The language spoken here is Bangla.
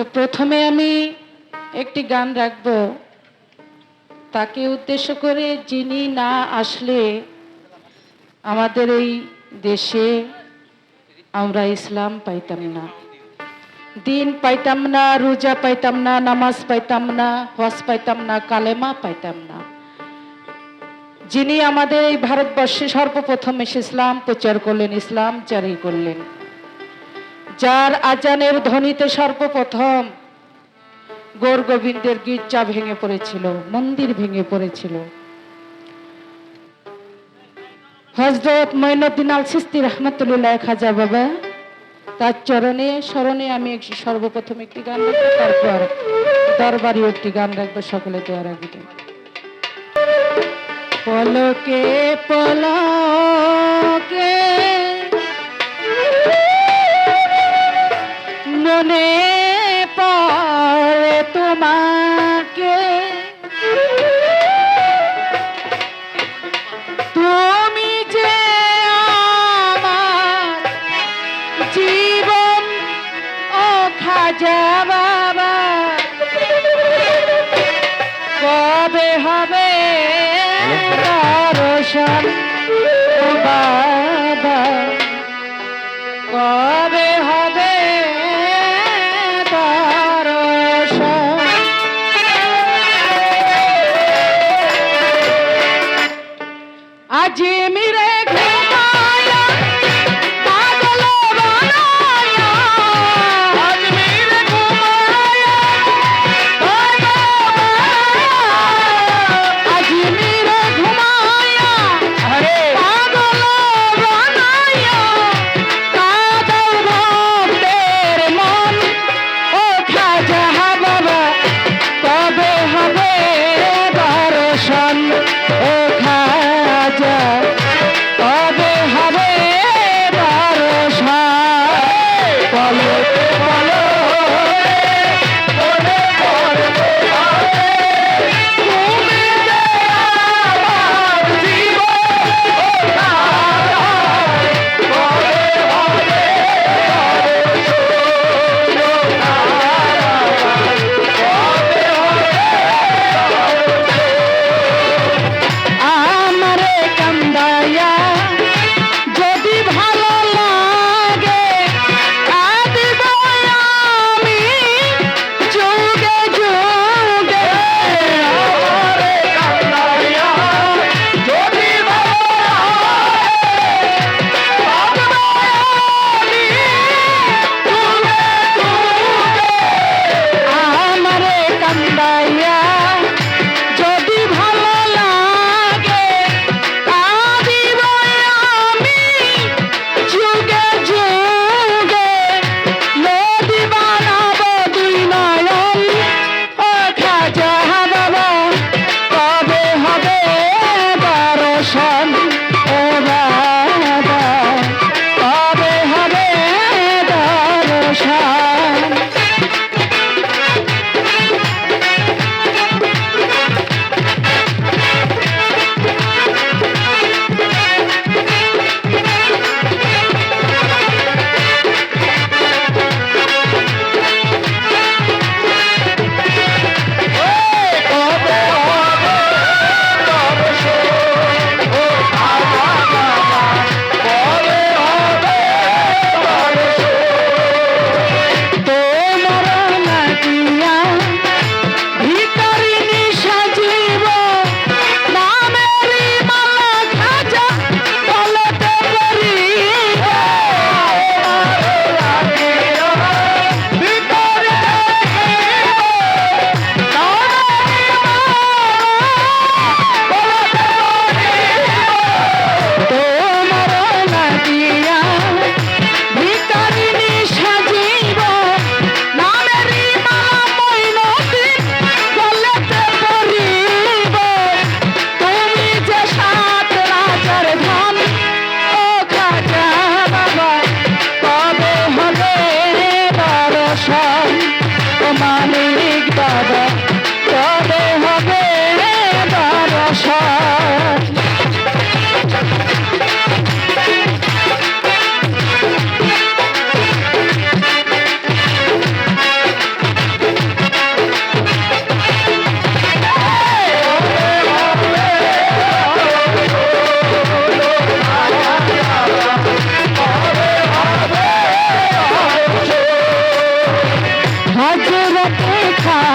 তো প্রথমে আমি একটি গান রাখব। তাকে উদ্দেশ্য করে যিনি না আসলে আমাদের এই দেশে আমরা ইসলাম পাইতাম না। দিন পাইতাম না, রোজা পাইতাম না, নামাজ পাইতাম না, হজ পাইতাম না, কালেমা পাইতাম না। যিনি আমাদের এই ভারতবর্ষে সর্বপ্রথম এসে ইসলাম প্রচার করলেন, ইসলাম জারি করলেন। যার আজানের ধ্বনিতে সর্বপ্রথম গৌর গোবিন্দের গির্জা ভেঙে পড়েছিল, মন্দির ভেঙে পড়েছিল। হজরত মঈনুদ্দিন আল সিস্তি রহমতুল্লাহ খাজা বাবা, তার চরণে, স্মরণে আমি এক- সর্বপ্রথম একটি গান রাখব তারপর দরবারি একটি গান রাখব, সকলে দেওয়ার আগে পলকে পলকে মনে পড়ে তোমাকে। তুমি যে জীবন কবে হবে বাবা কবে হবে Jimmy. ও খাজা